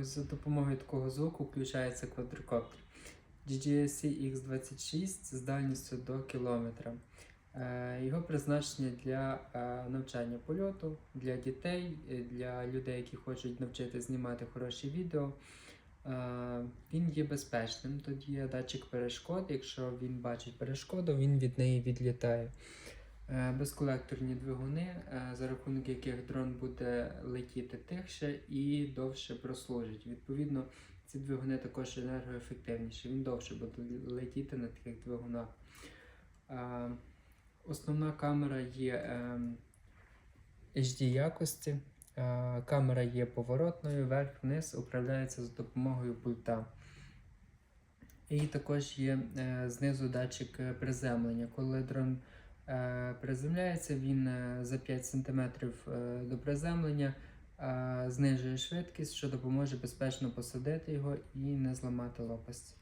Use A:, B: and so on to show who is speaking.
A: Ось за допомогою такого звуку включається квадрокоптер. DJI X26 з дальністю до кілометра. Е, Його призначення для е, навчання польоту, для дітей, е, для людей, які хочуть навчити знімати хороші відео. Він є безпечним. Тут є датчик перешкод. Якщо він бачить перешкоду, він від неї відлітає. Е, Безколекторні двигуни, е, за рахунок яких дрон буде летіти тихше і довше прослужить. Відповідно, ці двигуни також енергоефективніші. Він довше буде летіти на таких двигунах. Е, Основна камера є ем, HD якості. Камера є поворотною, вверх-вниз, управляється за допомогою пульта. І також є знизу датчик приземлення. Коли дрон приземляється, він е, за 5 см е, до приземлення е, знижує швидкість, що допоможе безпечно посадити його і не зламати лопасті.